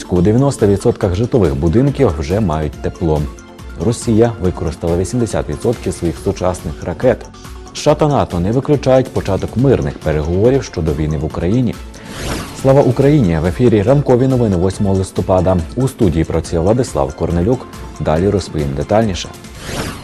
Луцьку у 90% житлових будинків вже мають тепло. Росія використала 80% своїх сучасних ракет. США та НАТО не виключають початок мирних переговорів щодо війни в Україні. Слава Україні! В ефірі ранкові новини 8 листопада. У студії працює Владислав Корнелюк. Далі розповім детальніше.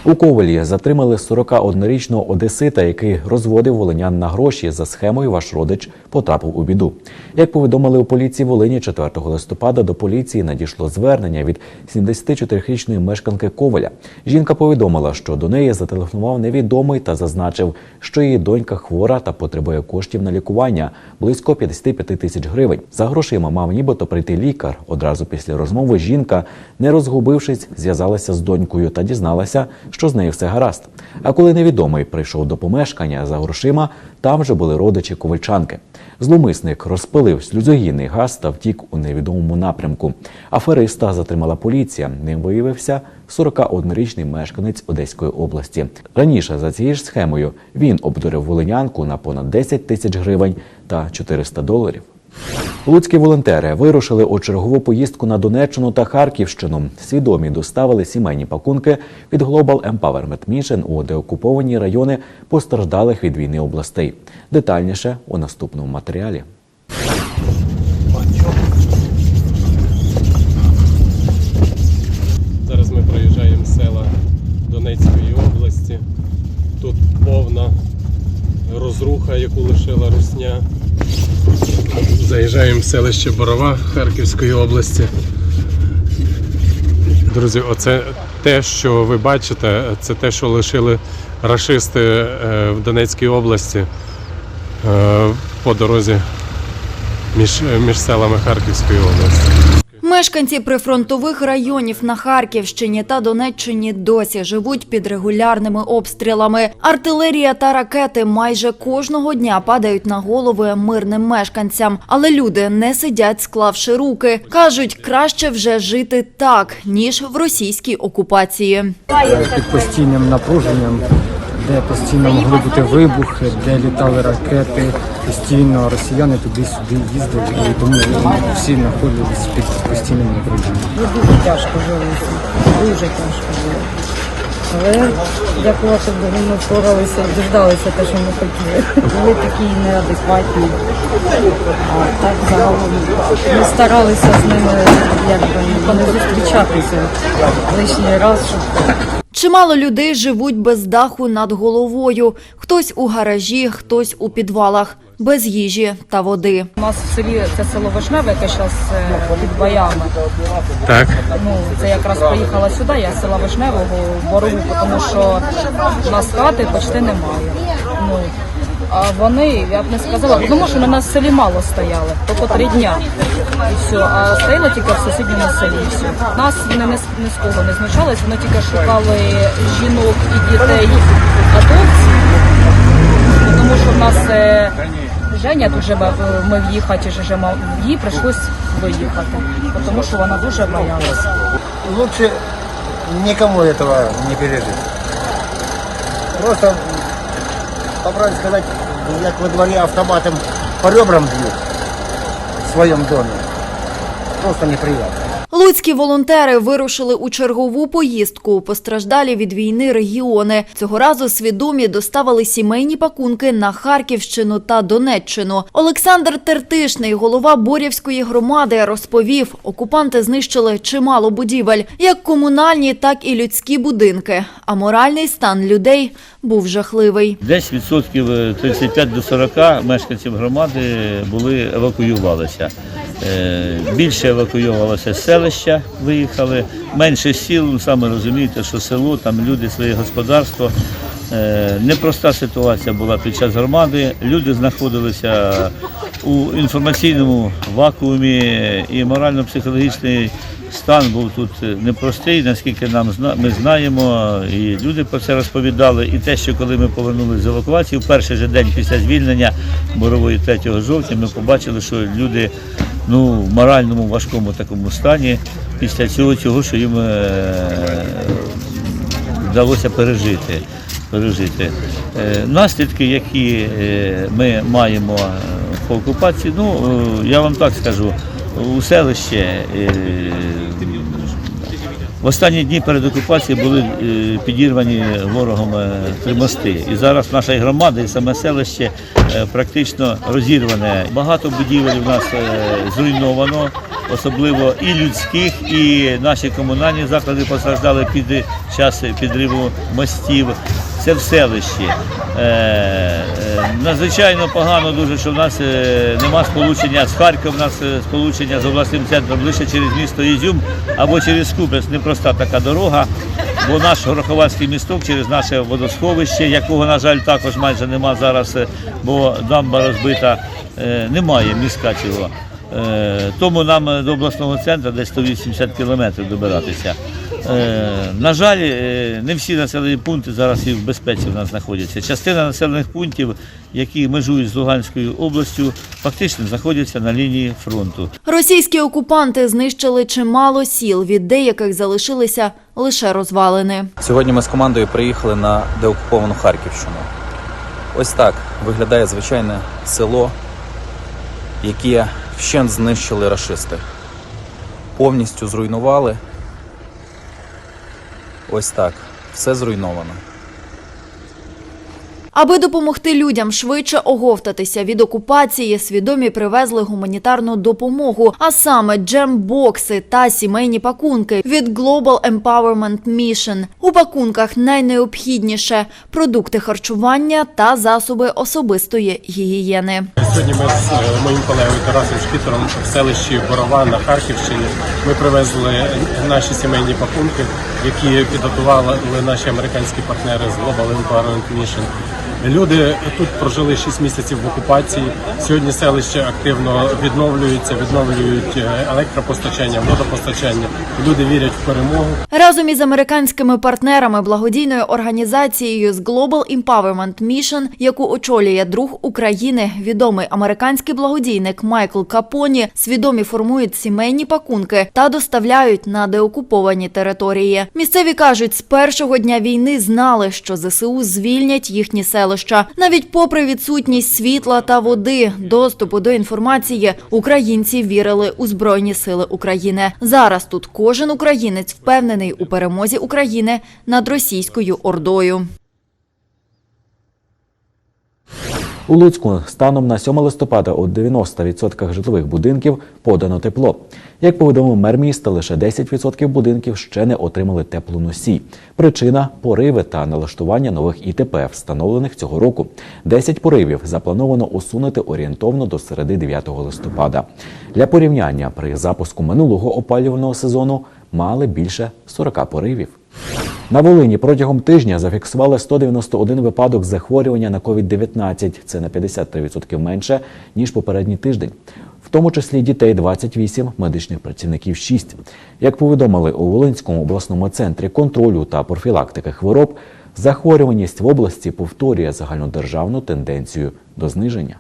У Ковелі затримали 41-річного одесита, який розводив волинян на гроші за схемою Ваш родич потрапив у біду. Як повідомили у поліції Волині 4 листопада, до поліції надійшло звернення від 74-річної мешканки Ковеля. Жінка повідомила, що до неї зателефонував невідомий та зазначив, що її донька хвора та потребує коштів на лікування близько 55 тисяч гривень. За грошима мав нібито прийти лікар. Одразу після розмови жінка, не розгубившись, зв'язалася з донькою та дізналася, що з нею все гаразд. А коли невідомий прийшов до помешкання за грошима, там вже були родичі ковальчанки. Зломисник розпилив сльозогінний газ та втік у невідомому напрямку. Афериста затримала поліція. Ним виявився 41-річний мешканець Одеської області. Раніше за цією ж схемою він обдурив волинянку на понад 10 тисяч гривень та 400 доларів. Луцькі волонтери вирушили у чергову поїздку на Донеччину та Харківщину. Свідомі доставили сімейні пакунки від Global Empowerment Mission у деокуповані райони постраждалих від війни областей. Детальніше у наступному матеріалі. Зараз ми проїжджаємо села Донецької області. Тут повна розруха, яку лишила русня. Заїжджаємо в селище Борова Харківської області. Друзі, оце те, що ви бачите, це те, що лишили рашисти е, в Донецькій області е, по дорозі між, між селами Харківської області. Мешканці прифронтових районів на Харківщині та Донеччині досі живуть під регулярними обстрілами. Артилерія та ракети майже кожного дня падають на голови мирним мешканцям. Але люди не сидять, склавши руки. кажуть, краще вже жити так, ніж в російській окупації. під постійним напруженням, де постійно могли бути вибухи, де літали ракети, постійно росіяни туди-сюди їздили, і тому всі знаходились під постійним напруженням. дуже тяжко жилося. Дуже тяжко було. Але дякувати Богу, ми впоралися, діждалися те, що ми хотіли. Були такі неадекватні. А так загалом ми старалися з ними якби не зустрічатися лишній раз, щоб Чимало людей живуть без даху над головою. Хтось у гаражі, хтось у підвалах, без їжі та води. у нас в селі це село Вишневе, яке зараз під боями. Так. Ну, це якраз поїхала сюди, я з села Вишневого в Борову, тому що в нас хати почти немає. Ну, а вони, я б не сказала, тому що на нас в селі мало стояли, тільки три дня. І все. А стояли тільки в сусідньому селі. Все. Нас вони ні, з- з кого не знущались, вони тільки шукали жінок і дітей атовців. Тому що в нас е, Женя тут живе, е, ми в її їй прийшлось виїхати, тому що вона дуже боялася. лучше никому этого не пережить. Просто, по правде сказать, як во дворе автоматом по ребрам бьют в своем доме. Просто неприятно. Луцькі волонтери вирушили у чергову поїздку постраждалі від війни регіони. Цього разу свідомі доставили сімейні пакунки на Харківщину та Донеччину. Олександр Тертишний, голова Борівської громади, розповів, окупанти знищили чимало будівель, як комунальні, так і людські будинки. А моральний стан людей був жахливий. Десь відсотків е, 35 до 40 мешканців громади були евакуювалися. Е, Більше евакуювалося з селища, виїхали, менше сіл, саме розумієте, що село, там люди, своє господарство. Е, Непроста ситуація була під час громади. Люди знаходилися у інформаційному вакуумі і морально-психологічний стан був тут непростий, наскільки нам зна- ми знаємо, і люди про це розповідали. І те, що коли ми повернулися з евакуації, в перший же день після звільнення Борової 3 жовтня, ми побачили, що люди ну, в моральному важкому такому стані після цього, цього що їм е, вдалося пережити. пережити. Е, Наслідки, які е, ми маємо по окупації, ну я вам так скажу, у селище. В останні дні перед окупацією були е, підірвані ворогом е, три мости. І зараз наша громада і саме селище е, практично розірване. Багато будівель у нас зруйновано, особливо і людських, і наші комунальні заклади постраждали під час підриву мостів. Це в селищі. Е, е, надзвичайно погано дуже, що в нас е, нема сполучення з Харкова, в нас сполучення з обласним центром лише через місто Ізюм або через Купець. Непроста така дорога, бо наш Гороховацький місток через наше водосховище, якого, на жаль, також майже нема зараз, бо дамба розбита, немає міска цього. Тому нам до обласного центру десь 180 кілометрів добиратися. Е, На жаль, е, не всі населені пункти зараз і в безпеці в нас знаходяться. Частина населених пунктів, які межують з Луганською областю, фактично знаходяться на лінії фронту. Російські окупанти знищили чимало сіл, від деяких залишилися лише розвалини. Сьогодні ми з командою приїхали на деокуповану Харківщину. Ось так виглядає звичайне село, яке вщент знищили рашисти. Повністю зруйнували. Ось так. Все зруйновано. Аби допомогти людям швидше оговтатися від окупації, свідомі привезли гуманітарну допомогу, а саме джембокси та сімейні пакунки від Global Empowerment Mission. У пакунках найнеобхідніше – продукти харчування та засоби особистої гігієни. Сьогодні ми з е, моїм колегою Тарасом Шкітером в селищі Борова на Харківщині. Ми привезли наші сімейні пакунки, які підготували наші американські партнери з Global Empowerment Mission. Люди тут прожили 6 місяців в окупації. Сьогодні селище активно відновлюється, відновлюють е, електропостачання, водопостачання. Люди вірять в перемогу. Разом із американськими партнерами благодійною організацією з Global Empowerment Mission, яку очолює друг України, відомий американський благодійник Майкл Капоні, свідомі формують сімейні пакунки та доставляють на деокуповані території. Місцеві кажуть, з першого дня війни знали, що ЗСУ звільнять їхні селища. Навіть попри відсутність світла та води, доступу до інформації, українці вірили у Збройні Сили України. Зараз тут кожен українець впевнений у перемозі України над російською ордою. У Луцьку станом на 7 листопада у 90% житлових будинків подано тепло. Як повідомив мер міста, лише 10% будинків ще не отримали теплоносій. Причина пориви та налаштування нових ІТП, встановлених цього року. 10 поривів заплановано усунути орієнтовно до середи 9 листопада. Для порівняння при запуску минулого опалювального сезону мали більше 40 поривів. На Волині протягом тижня зафіксували 191 випадок захворювання на COVID-19. Це на 53% менше, ніж попередній тиждень. В тому числі дітей 28, медичних працівників 6. Як повідомили у Волинському обласному центрі контролю та профілактики хвороб, захворюваність в області повторює загальнодержавну тенденцію до зниження.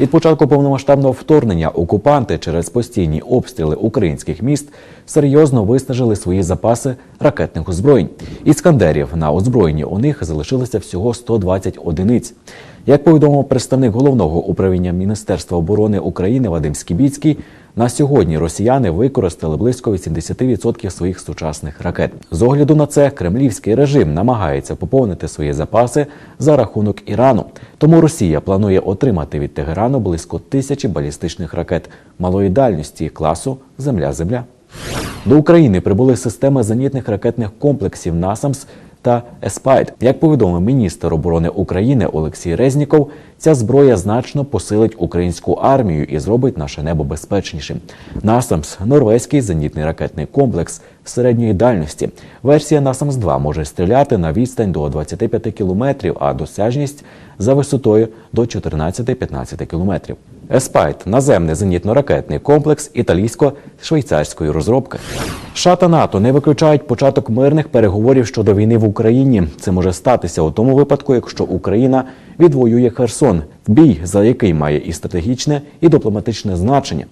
Від початку повномасштабного вторгнення окупанти через постійні обстріли українських міст серйозно виснажили свої запаси ракетних озброєнь. Іскандерів на озброєнні у них залишилося всього 120 одиниць. Як повідомив представник головного управління Міністерства оборони України Вадим Скібіцький, на сьогодні росіяни використали близько 80% своїх сучасних ракет. З огляду на це кремлівський режим намагається поповнити свої запаси за рахунок Ірану. Тому Росія планує отримати від Тегерану близько тисячі балістичних ракет малої дальності класу Земля-Земля. До України прибули системи зенітних ракетних комплексів «Насамс» та «Еспайд». Як повідомив міністр оборони України Олексій Резніков, ця зброя значно посилить українську армію і зробить наше небо безпечнішим. «Насамс» – норвезький зенітний ракетний комплекс середньої дальності. Версія «Насамс-2» може стріляти на відстань до 25 кілометрів, а досяжність за висотою до 14-15 кілометрів. Еспайт наземний зенітно-ракетний комплекс італійсько-швейцарської розробки. США та НАТО не виключають початок мирних переговорів щодо війни в Україні. Це може статися у тому випадку, якщо Україна відвоює Херсон, бій за який має і стратегічне, і дипломатичне значення.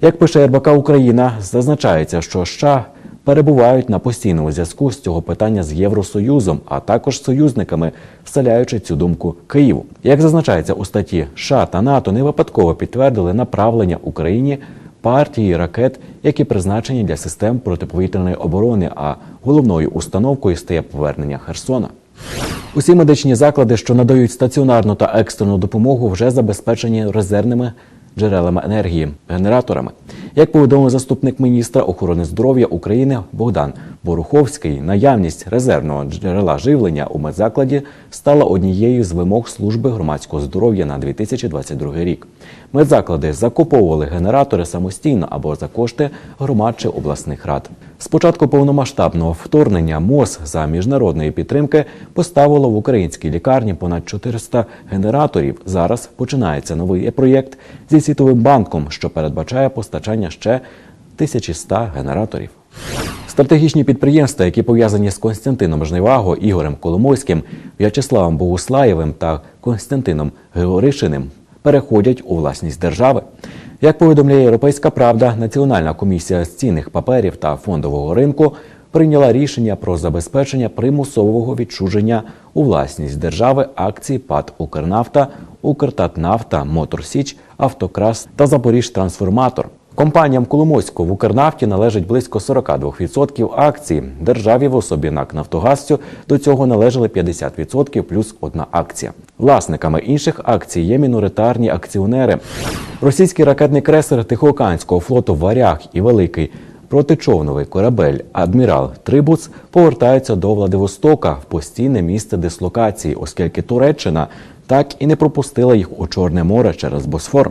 Як пише РБК Україна, зазначається, що США перебувають на постійному зв'язку з цього питання з Євросоюзом, а також союзниками, вселяючи цю думку Києву. Як зазначається у статті, США та НАТО не випадково підтвердили направлення Україні партії ракет, які призначені для систем протиповітряної оборони. А головною установкою стає повернення Херсона. Усі медичні заклади, що надають стаціонарну та екстрену допомогу, вже забезпечені резервними джерелами енергії генераторами. Як повідомив заступник міністра охорони здоров'я України Богдан Боруховський, наявність резервного джерела живлення у медзакладі стала однією з вимог служби громадського здоров'я на 2022 рік. Медзаклади закуповували генератори самостійно або за кошти громад чи обласних рад. З початку повномасштабного вторгнення МОЗ за міжнародної підтримки поставило в українській лікарні понад 400 генераторів. Зараз починається новий проєкт зі світовим банком, що передбачає постачання ще 1100 генераторів. Стратегічні підприємства, які пов'язані з Константином Жниваго, Ігорем Коломойським, В'ячеславом Богуслаєвим та Константином Григоришиним, переходять у власність держави. Як повідомляє Європейська Правда, Національна комісія з цінних паперів та фондового ринку прийняла рішення про забезпечення примусового відчуження у власність держави акцій ПАД Укрнафта, Укртатнафта, Моторсіч, Автокрас та Запоріжтрансформатор. Компаніям Коломойського в Укрнафті належить близько 42% акцій. Державі в особі НАК «Нафтогазцю» до цього належали 50% плюс одна акція. Власниками інших акцій є міноритарні акціонери. Російський ракетний крейсер Тихоокеанського флоту Варяг і великий протичовновий корабель Адмірал Трибуц повертаються до Владивостока в постійне місце дислокації, оскільки Туреччина так і не пропустила їх у Чорне море через Босфор.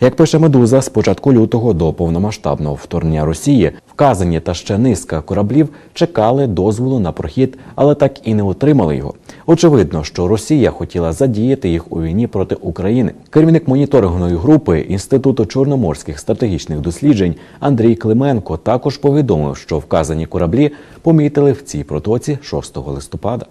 Як пише Медуза, з початку лютого до повномасштабного вторгнення Росії вказані та ще низка кораблів чекали дозволу на прохід, але так і не отримали його. Очевидно, що Росія хотіла задіяти їх у війні проти України. Керівник моніторингової групи Інституту чорноморських стратегічних досліджень Андрій Клименко також повідомив, що вказані кораблі помітили в цій протоці 6 листопада.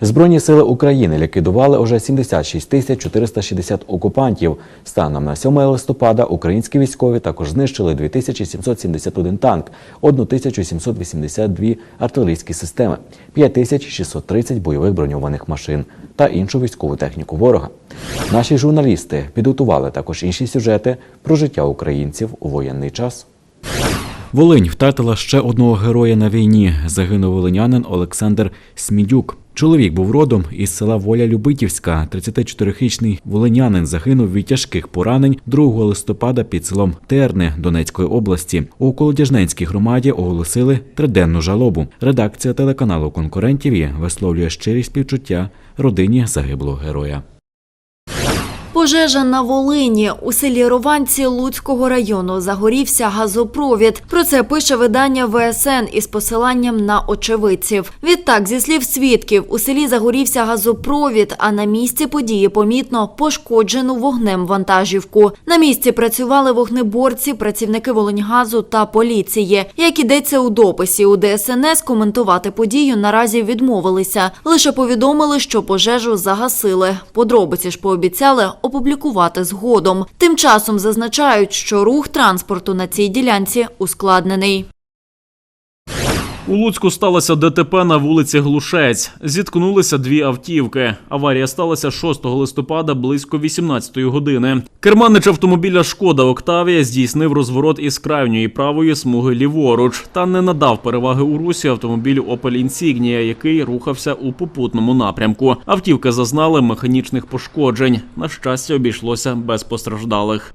Збройні сили України ліквідували уже 76 тисяч 460 окупантів. Станом на 7 листопада українські військові також знищили 2771 танк, 1782 артилерійські системи, 5630 бойових броньованих машин та іншу військову техніку ворога. Наші журналісти підготували також інші сюжети про життя українців у воєнний час. Волинь втратила ще одного героя на війні. Загинув волинянин Олександр Смідюк. Чоловік був родом із села Воля Любитівська. 34-річний волинянин загинув від тяжких поранень 2 листопада під селом Терне Донецької області. У Колодяжненській громаді оголосили триденну жалобу. Редакція телеканалу конкурентів висловлює щирі співчуття родині загиблого героя. Пожежа на Волині у селі Рованці Луцького району загорівся газопровід. Про це пише видання ВСН із посиланням на очевидців. Відтак, зі слів свідків, у селі загорівся газопровід, а на місці події помітно пошкоджену вогнем вантажівку. На місці працювали вогнеборці, працівники Волиньгазу та поліції. Як ідеться у дописі у ДСНС, коментувати подію наразі відмовилися. Лише повідомили, що пожежу загасили. Подробиці ж пообіцяли опублікувати згодом. Тим часом зазначають, що рух транспорту на цій ділянці ускладнений. У Луцьку сталося ДТП на вулиці Глушець. Зіткнулися дві автівки. Аварія сталася 6 листопада близько 18 години. Керманич автомобіля Шкода Октавія здійснив розворот із крайньої правої смуги ліворуч та не надав переваги у русі автомобілю Opel Insignia, який рухався у попутному напрямку. Автівки зазнали механічних пошкоджень. На щастя, обійшлося без постраждалих.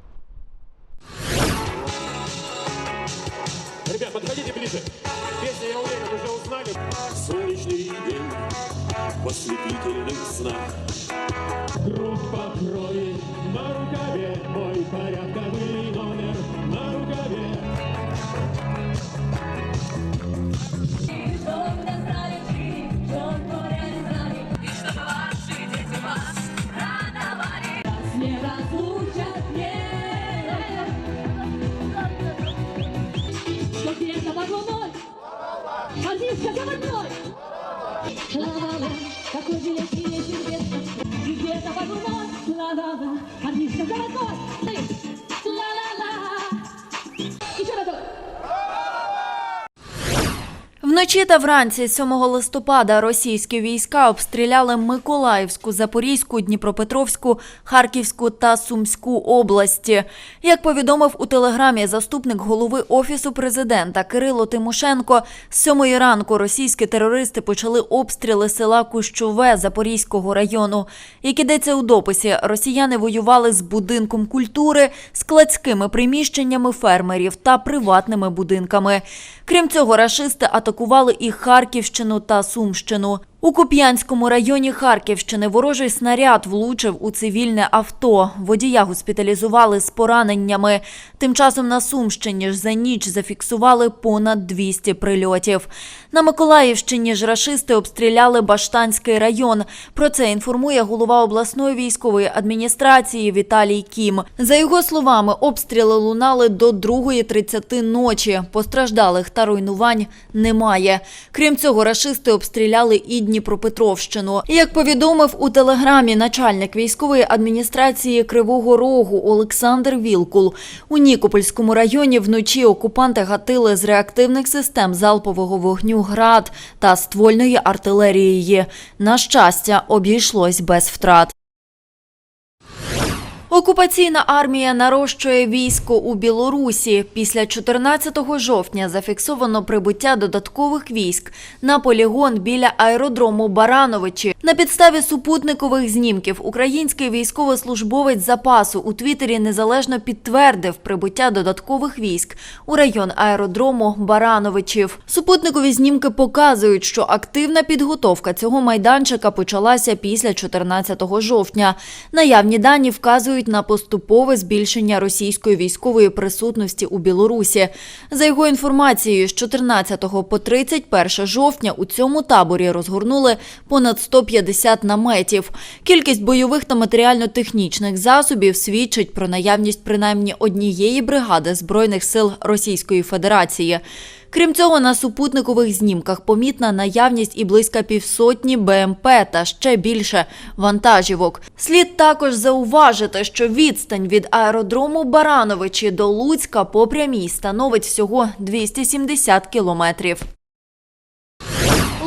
Где-то под луной, ла-ла-ла, Альбишка Вночі та вранці 7 листопада російські війська обстріляли Миколаївську, Запорізьку, Дніпропетровську, Харківську та Сумську області. Як повідомив у телеграмі заступник голови офісу президента Кирило Тимошенко, з 7 ранку російські терористи почали обстріли села Кущове Запорізького району. Як ідеться у дописі, росіяни воювали з будинком культури, складськими приміщеннями фермерів та приватними будинками. Крім цього, рашисти атакували і Харківщину та Сумщину. У Куп'янському районі Харківщини ворожий снаряд влучив у цивільне авто. Водія госпіталізували з пораненнями. Тим часом на Сумщині ж за ніч зафіксували понад 200 прильотів. На Миколаївщині ж рашисти обстріляли Баштанський район. Про це інформує голова обласної військової адміністрації Віталій Кім. За його словами, обстріли лунали до 2.30 ночі. Постраждалих та руйнувань немає. Крім цього, рашисти обстріляли і Дніпропетровщину. Як повідомив у телеграмі начальник військової адміністрації Кривого Рогу Олександр Вілкул, у Нікопольському районі вночі окупанти гатили з реактивних систем залпового вогню град та ствольної артилерії. На щастя, обійшлось без втрат. Окупаційна армія нарощує військо у Білорусі. Після 14 жовтня зафіксовано прибуття додаткових військ на полігон біля аеродрому Барановичі. На підставі супутникових знімків український військовослужбовець запасу у Твіттері незалежно підтвердив прибуття додаткових військ у район аеродрому Барановичів. Супутникові знімки показують, що активна підготовка цього майданчика почалася після 14 жовтня. Наявні дані вказують на поступове збільшення російської військової присутності у Білорусі. За його інформацією, з 14 по 31 жовтня у цьому таборі розгорнули понад 150 наметів. Кількість бойових та матеріально-технічних засобів свідчить про наявність принаймні однієї бригади збройних сил Російської Федерації. Крім цього, на супутникових знімках помітна наявність і близько півсотні БМП та ще більше вантажівок. Слід також зауважити, що відстань від аеродрому Барановичі до Луцька по прямій становить всього 270 кілометрів.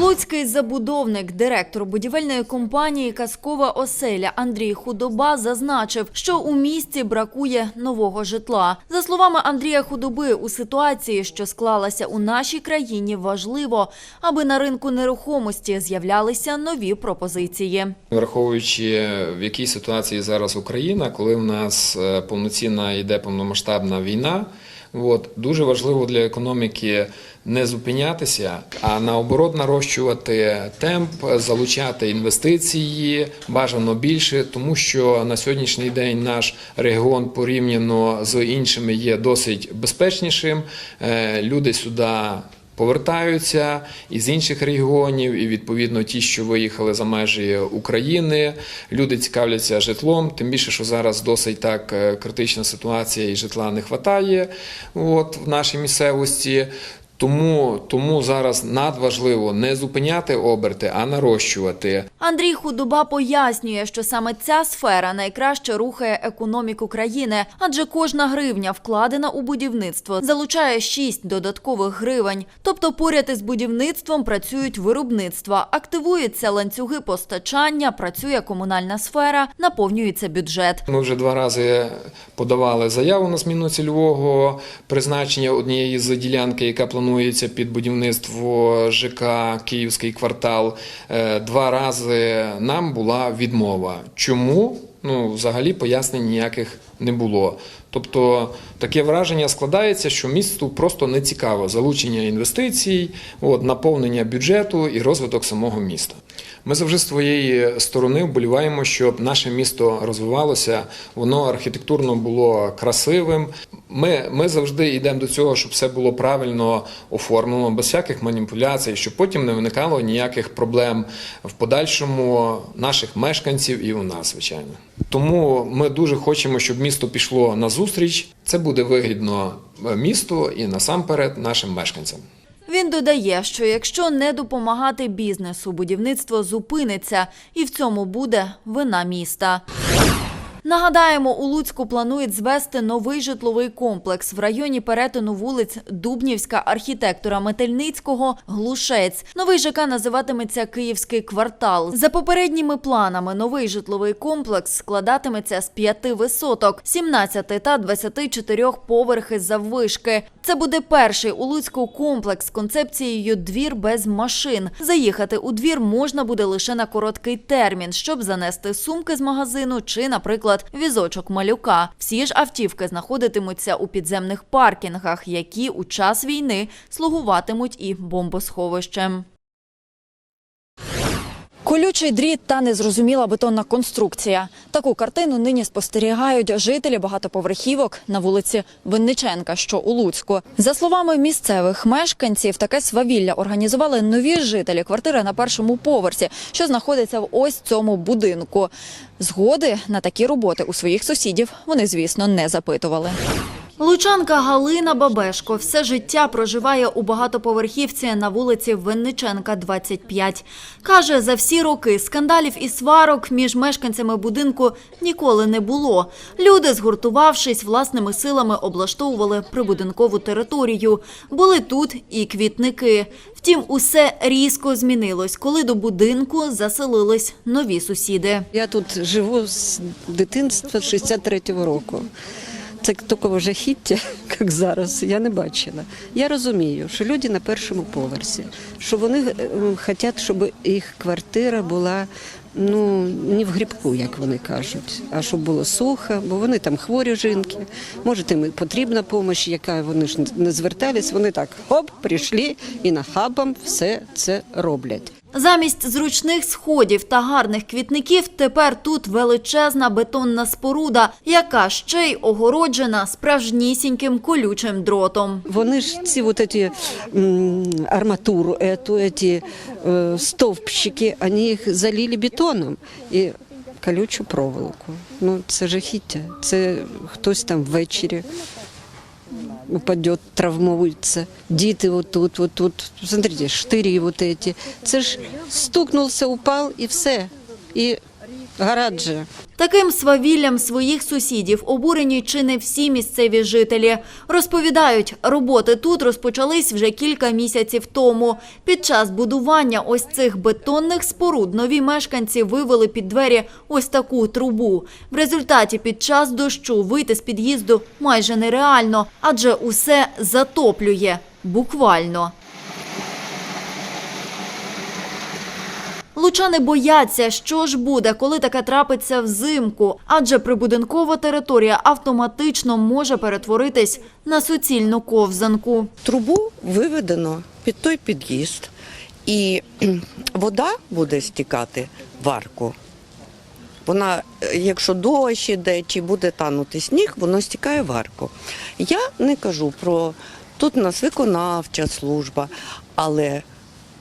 Луцький забудовник, директор будівельної компанії Казкова оселя Андрій Худоба зазначив, що у місті бракує нового житла. За словами Андрія Худоби, у ситуації, що склалася у нашій країні, важливо, аби на ринку нерухомості з'являлися нові пропозиції. Враховуючи в якій ситуації зараз Україна, коли в нас е, повноцінна йде повномасштабна війна, от, дуже важливо для економіки не зупинятися, а наоборот нарощувати темп, залучати інвестиції бажано більше, тому що на сьогоднішній день наш регіон порівняно з іншими є досить безпечнішим. Е, Люди сюди повертаються із інших регіонів, і відповідно ті, що виїхали за межі України, люди цікавляться житлом. Тим більше, що зараз досить так е, критична ситуація, і житла не вистачає от в нашій місцевості. Тому, тому зараз надважливо не зупиняти оберти, а нарощувати. Андрій Худоба пояснює, що саме ця сфера найкраще рухає економіку країни, адже кожна гривня, вкладена у будівництво, залучає 6 додаткових гривень. Тобто поряд із будівництвом працюють виробництва, активуються ланцюги постачання, працює комунальна сфера, наповнюється бюджет. Ми вже два рази подавали заяву на зміну цільового призначення однієї з ділянки, яка планується під будівництво ЖК Київський квартал. Е, Два рази нам була відмова. Чому? Ну, взагалі пояснень ніяких не було. Тобто таке враження складається, що місту просто не цікаво залучення інвестицій, от, наповнення бюджету і розвиток самого міста. Ми завжди з твоєї сторони вболіваємо, щоб наше місто розвивалося, воно архітектурно було красивим. Ми, ми завжди йдемо до цього, щоб все було правильно оформлено, без всяких маніпуляцій, щоб потім не виникало ніяких проблем в подальшому наших мешканців і у нас, звичайно. Тому ми дуже хочемо, щоб місто пішло на зустріч. Це буде вигідно е, місту і насамперед нашим мешканцям. Він додає, що якщо не допомагати бізнесу, будівництво зупиниться, і в цьому буде вина міста. Нагадаємо, у Луцьку планують звести новий житловий комплекс в районі перетину вулиць Дубнівська, архітектора Метельницького, Глушець. Новий ЖК називатиметься Київський квартал. За попередніми планами, новий житловий комплекс складатиметься з п'яти висоток, 17 та 24 поверхи заввишки. Це буде перший у Луцьку комплекс з концепцією двір без машин. Заїхати у двір можна буде лише на короткий термін, щоб занести сумки з магазину чи, наприклад, візочок малюка. Всі ж автівки знаходитимуться у підземних паркінгах, які у час війни слугуватимуть і бомбосховищем. Колючий дріт та незрозуміла бетонна конструкція. Таку картину нині спостерігають жителі багатоповерхівок на вулиці Винниченка, що у Луцьку. За словами місцевих мешканців, таке свавілля організували нові жителі квартири на першому поверсі, що знаходиться в ось цьому будинку. Згоди на такі роботи у своїх сусідів вони, звісно, не запитували. Лучанка Галина Бабешко все життя проживає у багатоповерхівці на вулиці Винниченка, 25. Каже, за всі роки скандалів і сварок між мешканцями будинку ніколи не було. Люди, згуртувавшись власними силами, облаштовували прибудинкову територію. Були тут і квітники. Втім, усе різко змінилось, коли до будинку заселились нові сусіди. Я тут живу з дитинства 63-го року. Це такого жахіття, як зараз, я не бачила. Я розумію, що люди на першому поверсі, що вони е, хочуть, щоб їх квартира була ну не в грібку, як вони кажуть, а щоб було сухо, бо вони там хворі жінки. Може, їм потрібна допомога, яка вони ж не звертались. Вони так хоп, прийшли і нахабом все це роблять. Замість зручних сходів та гарних квітників тепер тут величезна бетонна споруда, яка ще й огороджена справжнісіньким колючим дротом. Вони ж ці вот эти м, арматуру, эту, эти э, стовпчики, вони їх залили бетоном і колючу проволоку. Ну це жахіття. Це хтось там ввечері упадет, травмується. Діти вот тут, вот тут. Смотрите, штирі вот эти. Це ж стукнувся, упав і все. І гараджі. Таким свавіллям своїх сусідів обурені чи не всі місцеві жителі. Розповідають, роботи тут розпочались вже кілька місяців тому. Під час будування ось цих бетонних споруд нові мешканці вивели під двері ось таку трубу. В результаті під час дощу вийти з під'їзду майже нереально, адже усе затоплює. Буквально. Лучани бояться, що ж буде, коли таке трапиться взимку, адже прибудинкова територія автоматично може перетворитись на суцільну ковзанку. Трубу виведено під той під'їзд, і вода буде стікати в арку. Вона, е, якщо дощ іде чи буде танути сніг, воно стікає в арку. Я не кажу про тут у нас виконавча служба, але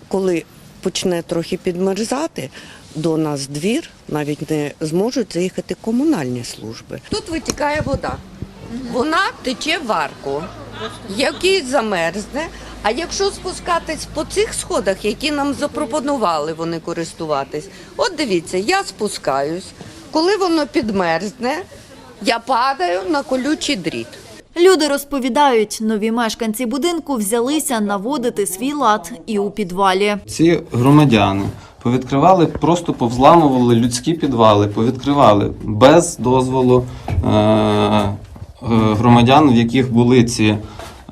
коли почне трохи підмерзати, до нас двір навіть не зможуть заїхати комунальні служби. Тут витікає вода. Вона тече в арку, який замерзне. А якщо спускатись по цих сходах, які нам запропонували вони користуватись, от дивіться, я спускаюсь. Коли воно підмерзне, я падаю на колючий дріт. Люди розповідають, нові мешканці будинку взялися наводити свій лад і у підвалі. Ці громадяни повідкривали, просто повзламували людські підвали, повідкривали без дозволу е- е- громадян, в яких були ці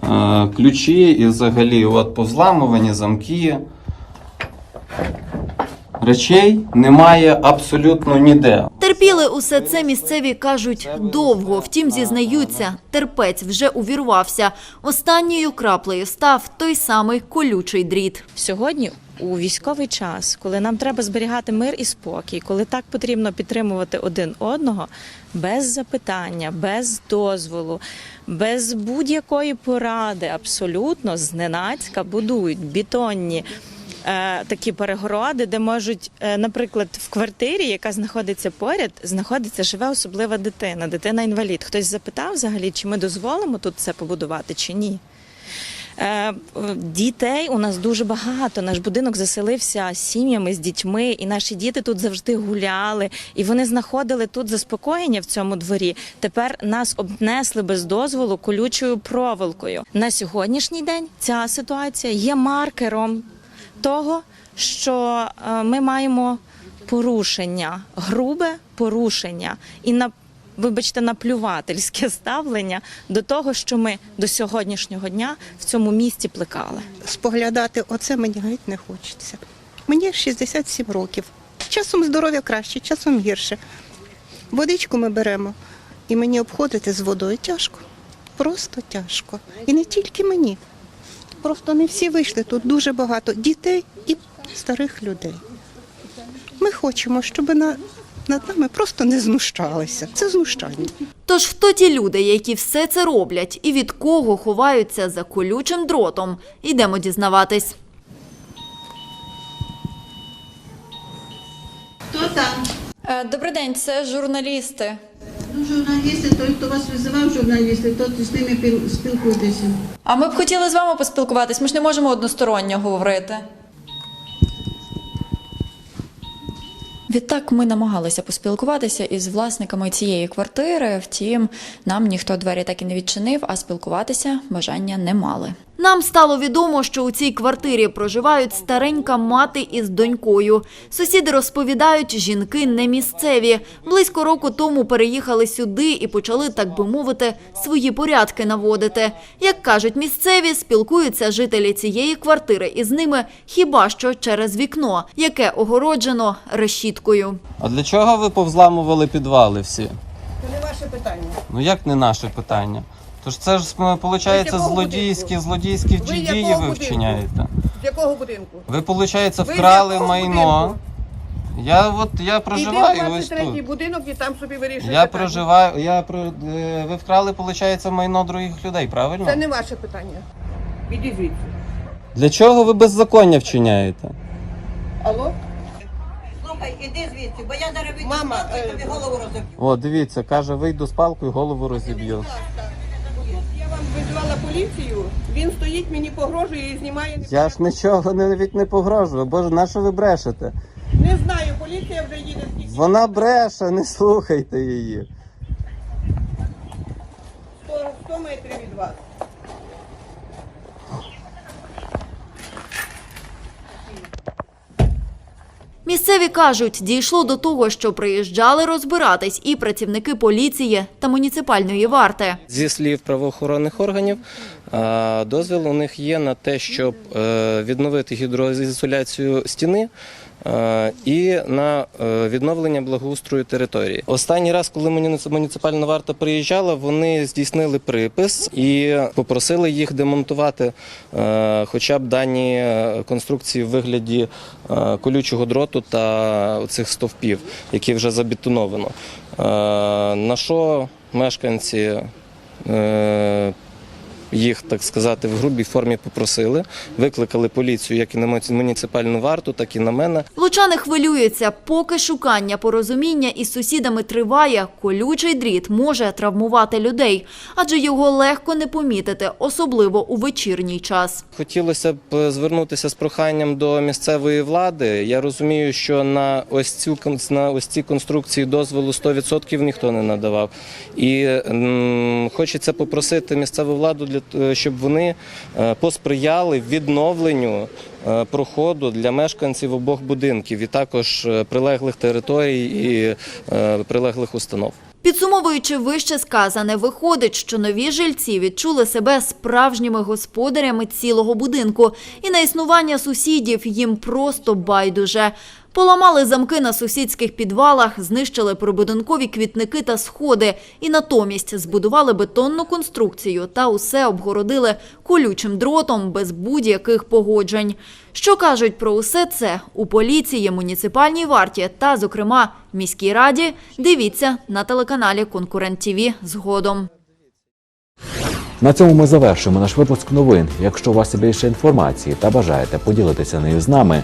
е- ключі і взагалі от повзламувані замки. Речей немає абсолютно ніде. Терпіли усе це місцеві кажуть довго. Втім, зізнаються, терпець вже увірвався. Останньою краплею став той самий колючий дріт. Сьогодні у військовий час, коли нам треба зберігати мир і спокій, коли так потрібно підтримувати один одного без запитання, без дозволу, без будь-якої поради, абсолютно зненацька будують бетонні. Е, Такі перегороди, де можуть, е, наприклад, в квартирі, яка знаходиться поряд, знаходиться живе особлива дитина, дитина інвалід. Хтось запитав взагалі, чи ми дозволимо тут це побудувати, чи ні. Е, Дітей у нас дуже багато. Наш будинок заселився сім'ями з дітьми, і наші діти тут завжди гуляли, і вони знаходили тут заспокоєння в цьому дворі. Тепер нас обнесли без дозволу колючою проволокою. На сьогоднішній день ця ситуація є маркером того, що е, ми маємо порушення, грубе порушення і на вибачте, наплювательське ставлення до того, що ми до сьогоднішнього дня в цьому місті плекали. споглядати, оце мені геть не хочеться. Мені 67 років. Часом здоров'я краще, часом гірше. Водичку ми беремо, і мені обходити з водою тяжко. Просто тяжко. І не тільки мені. Просто не всі вийшли. Тут дуже багато дітей і старих людей. Ми хочемо, щоб на, над нами просто не знущалися. Це знущання. Тож хто ті люди, які все це роблять, і від кого ховаються за колючим дротом? Йдемо дізнаватись. Хто там? Е, Добрий день, це журналісти. Ну, журналісти, той, хто вас визивав, журналісти, то з ними піл- спілкуйтеся. А ми б хотіли з вами поспілкуватись. Ми ж не можемо односторонньо говорити. Відтак ми намагалися поспілкуватися із власниками цієї квартири. Втім, нам ніхто двері так і не відчинив, а спілкуватися бажання не мали. Нам стало відомо, що у цій квартирі проживають старенька мати із донькою. Сусіди розповідають, жінки не місцеві. Близько року тому переїхали сюди і почали, так би мовити, свої порядки наводити. Як кажуть місцеві, спілкуються жителі цієї квартири із ними хіба що через вікно, яке огороджено решіткою. А для чого ви повзламували підвали всі? Це не ваше питання. Ну як не наше питання? Тож це ж виходить якого злодійські, будинку? злодійські Ви дії якого ви будинку? вчиняєте. З якого будинку? Ви, виходить, вкрали якого майно. Я от я проживаю Іди в ось 23 тут. будинок і там собі вирішуєте. Я питання. проживаю, я про е, ви вкрали, виходить, майно других людей, правильно? Це не ваше питання. Іди звідси. Для чого ви беззаконня вчиняєте? Алло? Слухай, іди звідси, бо я зараз від Мама, е, тобі голову розоб'ю. О, дивіться, каже, вийду з палкою, голову розіб'ю. Поліцію, він стоїть, мені погрожує і знімає. не- Я ж нічого навіть не погрожую. Боже, на що ви брешете? Не знаю, поліція вже їде. Вона бреше, не слухайте її. 100, 100 метрів від вас. Місцеві кажуть, дійшло до того, що приїжджали розбиратись і працівники поліції та муніципальної варти. Зі слів правоохоронних органів, дозвіл у них є на те, щоб е, відновити гідроізоляцію стіни. Е, І на е, відновлення благоустрою території. Останній раз, коли муніци- муніципальна варта приїжджала, вони здійснили припис і попросили їх демонтувати е, хоча б дані конструкції в вигляді колючого дроту та цих стовпів, які вже забетоновано. На що мешканці їх, так сказати, в грубій формі попросили, викликали поліцію як і на муніци- муніципальну варту, так і на мене. Лучани хвилюються, поки шукання порозуміння із сусідами триває, колючий дріт може травмувати людей, адже його легко не помітити, особливо у вечірній час. Хотілося б звернутися з проханням до місцевої влади. Я розумію, що на ось цю на ось ці конструкції дозволу 100% ніхто не надавав. І м, хочеться попросити місцеву владу для щоб вони е, посприяли відновленню е, проходу для мешканців обох будинків і також е, прилеглих територій і е, прилеглих установ. Підсумовуючи вище сказане, виходить, що нові жильці відчули себе справжніми господарями цілого будинку, і на існування сусідів їм просто байдуже. Поламали замки на сусідських підвалах, знищили прибудинкові квітники та сходи, і натомість збудували бетонну конструкцію та усе обгородили колючим дротом без будь-яких погоджень. Що кажуть про усе це у поліції, муніципальній варті та, зокрема, міській раді, дивіться на телеканалі Конкурент ТІВІ згодом. На цьому ми завершуємо наш випуск новин. Якщо у вас є більше інформації та бажаєте поділитися нею з нами,